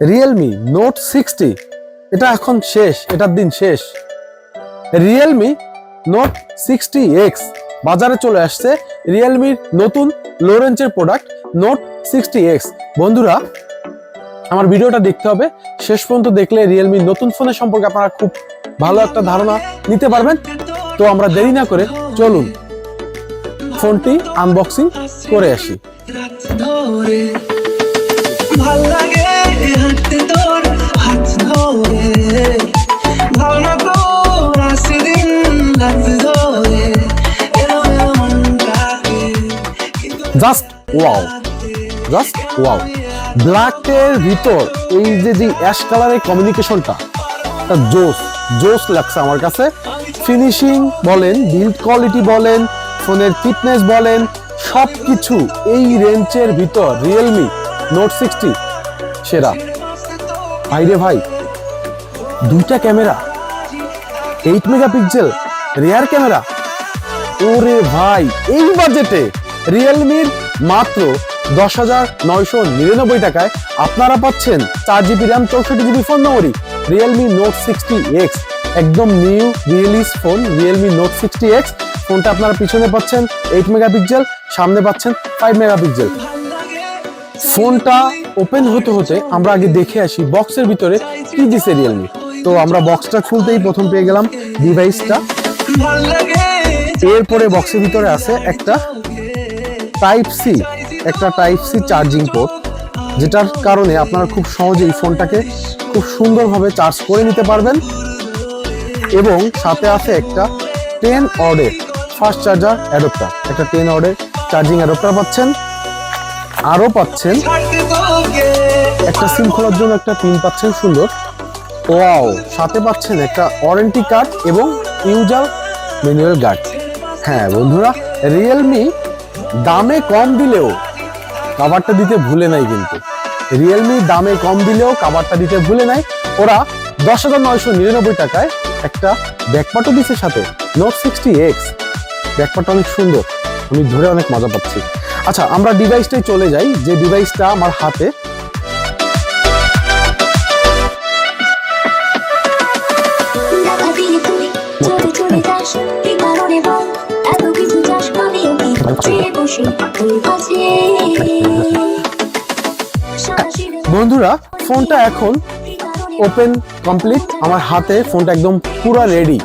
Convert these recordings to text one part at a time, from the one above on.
Realme note sixty এটা এখন শেষ, এটার দিন শেষ। রিয়েলমি নোট সিক্সটি এক্স বাজারে চলে আসছে রিয়েলমির নতুন লোরেঞ্চের প্রোডাক্ট নোট সিক্সটি এক্স বন্ধুরা, আমার ভিডিওটা দেখতে হবে। শেষ পর্যন্ত দেখলে রিয়েলমির নতুন ফোনের সম্পর্কে আপনারা খুব ভালো একটা ধারণা নিতে পারবেন। তো আমরা দেরি না করে চলুন। ফোনটি আনবক্সিং করে আসি। জাস্ট ওয়াও জাস্ট ওয়াও ব্ল্যাকের ভিতর এই যে যে অ্যাশ কালারের কমিউনিকেশনটা তা জোস জোস লাগছে আমার কাছে। ফিনিশিং বলেন বিল্ড কোয়ালিটি বলেন, ফোনের ফিটনেস বলেন সব কিছু এই রেঞ্জের ভিতর রিয়েলমি নোট সিক্সটি সেরা। ভাইরে ভাই, দুইটা camera eight megapixel rear camera. ওরে ভাই, এই বাজেটে রিয়েলমির মাত্র দশ হাজার নয়শো নিরানব্বই টাকায় আপনারা পাচ্ছেন চার জিবি র্যাম চৌষট্টি GB phone memory Realme note sixty X একদম new রিয়েলিস phone Realme note sixty X ফোনটা আপনারা পিছনে পাচ্ছেন এইট মেগাপিক্সেল সামনে পাচ্ছেন ফাইভ মেগাপিক্সেল ফোনটা ওপেন হতে হতে আমরা আগে দেখে আসি বক্সের ভিতরে কি দিছে রিয়েলমি তো আমরা বক্সটা খুলতেই প্রথম পেয়ে গেলাম ডিভাইসটা এরপরে বক্সের ভিতরে আছে একটা টাইপ সি একটা টাইপ সি চার্জিং পোর্ট যেটার কারণে আপনারা খুব সহজেই ফোনটাকে খুব সুন্দরভাবে চার্জ করে নিতে পারবেন। এবং সাথে আছে একটা টেন অর্ডের ফাস্ট চার্জার অ্যাডপ্টার একটা টেন অর্ডের চার্জিং অ্যাডপ্টার পাচ্ছেন। আরও পাচ্ছেন একটা সিম খোলার জন্য একটা পিন পাচ্ছেন সুন্দর। ওয়াও সাথে পাচ্ছেন একটা ওয়ারেন্টি কার্ড এবং ইউজার ম্যানুয়াল গার্ড হ্যাঁ বন্ধুরা রিয়েলমি দামে কম দিলেও কাভারটা দিতে ভুলে নাই কিন্তু। রিয়েলমি দামে কম দিলেও কাভারটা দিতে ভুলে নাই। ওরা দশ হাজার নয়শো নিরানব্বই টাকায় একটা ব্যাকপাটও দিচ্ছে সাথে নোট সিক্সটি এক্স ব্যাকপাটটা অনেক সুন্দর, আমি ধরে অনেক মজা পাচ্ছি। আচ্ছা আমরা ডিভাইসটাই চলে যাই, যে ডিভাইসটা আমার হাতে বন্ধুরা, ফোনটা এখন ওপেন কমপ্লিট আমার হাতে ফোনটা একদম পুরো রেডি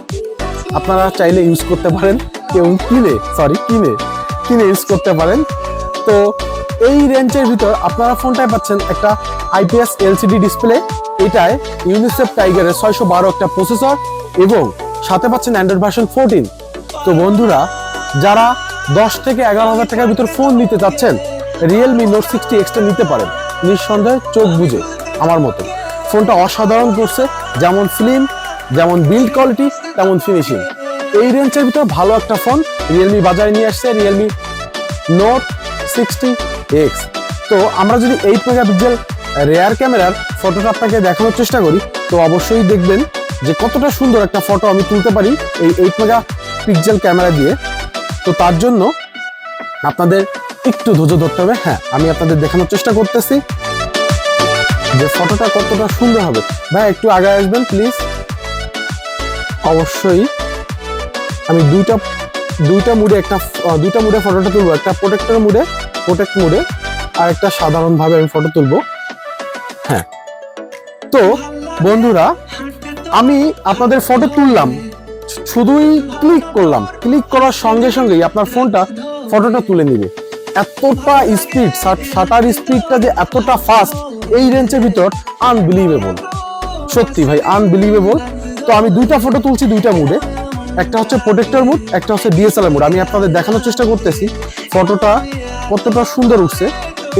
আপনারা চাইলে ইউজ করতে পারেন। কেউ কিনে সরি কিনে কিনে ইউজ করতে পারেন। তো এই রেঞ্জের ভিতর আপনারা ফোনটায় পাচ্ছেন একটা আইপিএস এলসিডি ডিসপ্লে এটায় ইউনিসেফ টাইগারের ছয়শো বারো একটা প্রসেসর এবং সাথে পাচ্ছেন অ্যান্ড্রয়েড ভার্সন ফোরটিন তো বন্ধুরা, যারা দশ থেকে এগারো হাজার টাকার ভিতর ফোন নিতে চাচ্ছেন রিয়েলমি নোট সিক্সটি এক্সটা নিতে পারেন। নিঃসন্দেহে চোখ বুঝে আমার মতো। ফোনটা অসাধারণ করছে, যেমন ফিল্ম যেমন বিল্ড কোয়ালিটি তেমন ফিনিশিং এই রেঞ্জের ভিতর ভালো একটা ফোন রিয়েলমি বাজারে নিয়ে আসছে রিয়েলমি নোট সিক্সটি এক্স তো আমরা যদি এইট মেগাপিক্সেল রেয়ার ক্যামেরার ফটোটা আপনাকে দেখানোর চেষ্টা করি, তো অবশ্যই দেখবেন যে কতটা সুন্দর একটা ফটো আমি তুলতে পারি এই এইট মেগা পিক্সেল ক্যামেরা দিয়ে। তো তার জন্য আপনাদের একটু ধৈর্য ধরতে হবে। হ্যাঁ আমি আপনাদের দেখানোর চেষ্টা করতেছি। যে ফটোটা কতটা সুন্দর হবে। ভাই, একটু আগে আসবেন প্লিজ অবশ্যই। আমি দুইটা দুইটা মুডে একটা দুইটা মুডে ফটোটা তুলবো। একটা প্রোটেক্টর মুডে প্রোটেক্ট মুডে, আর একটা সাধারণভাবে আমি ফটো তুলবো। হ্যাঁ। তো, বন্ধুরা, আমি আপনাদের ফটো তুললাম। শুধুই ক্লিক করলাম। ক্লিক করার সঙ্গে সঙ্গেই আপনার ফোনটা ফটোটা তুলে নিবে। এতটা স্পিড শাটার স্পিডটা যে এতটা ফাস্ট এই রেঞ্জের ভিতর আনবিলিভেবল সত্যি ভাই আনবিলিভেবল তো আমি দুইটা ফটো তুলছি দুইটা মুডে একটা হচ্ছে প্রোটেক্টর মুড একটা হচ্ছে ডিএসএলআর মুড আমি আপনাদের দেখানোর চেষ্টা করতেছি। ফটোটা কতটা সুন্দর উঠছে।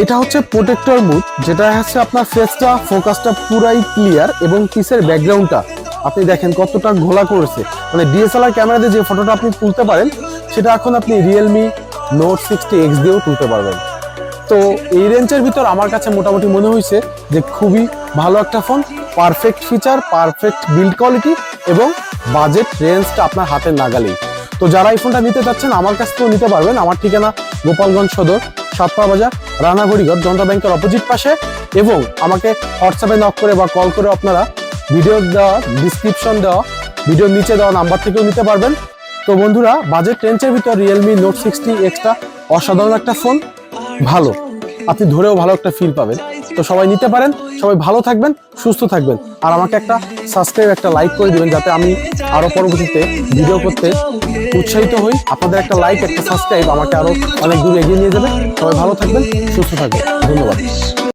এটা হচ্ছে প্রোটেক্টর মুড যেটা হচ্ছে আপনার ফেসটা ফোকাসটা পুরাই ক্লিয়ার এবং পিসের ব্যাকগ্রাউন্ডটা আপনি দেখেন কতটা ঘোলা করেছে। মানে ডিএসএলআর ক্যামেরাতে যে ফটোটা আপনি তুলতে পারেন, সেটা এখন আপনি রিয়েলমি নোট সিক্সটি এক্স দিয়েও তুলতে পারবেন। তো এই রেঞ্জের ভিতর আমার কাছে মোটামুটি মনে হয়েছে যে খুবই ভালো একটা phone perfect feature perfect build quality এবং বাজেট রেঞ্জটা আপনার হাতের নাগালেই। তো যারা এই ফোনটা নিতে চাচ্ছেন, আমার কাছ থেকেও নিতে পারবেন। আমার ঠিকানা গোপালগঞ্জ সদর সাতপা বাজার রানাগড়িগড় জনতা ব্যাংকের অপোজিট পাশে এবং আমাকে হোয়াটসঅ্যাপে নক করে বা কল করে আপনারা ভিডিও দেওয়া ডিসক্রিপশন দেওয়া ভিডিওর নিচে দেওয়া নাম্বার থেকেও নিতে পারবেন। তো বন্ধুরা, বাজেট রেঞ্জের ভিতর রিয়েলমি নোট সিক্সটি এক্সট্রা অসাধারণ একটা ফোন ভালো। আপনি ধরেও ভালো একটা ফিল পাবেন। তো সবাই নিতে পারেন, সবাই ভালো থাকবেন, সুস্থ থাকবেন। আর আমাকে একটা সাবস্ক্রাইব একটা লাইক করে দিবেন যাতে আমি আরও পরবর্তীতে ভিডিও করতে উৎসাহিত হই। আপনাদের একটা লাইক একটা সাবস্ক্রাইব আমাকে আরও অনেক দূর এগিয়ে নিয়ে যাবে। সবাই ভালো থাকবেন, সুস্থ থাকবেন। ধন্যবাদ।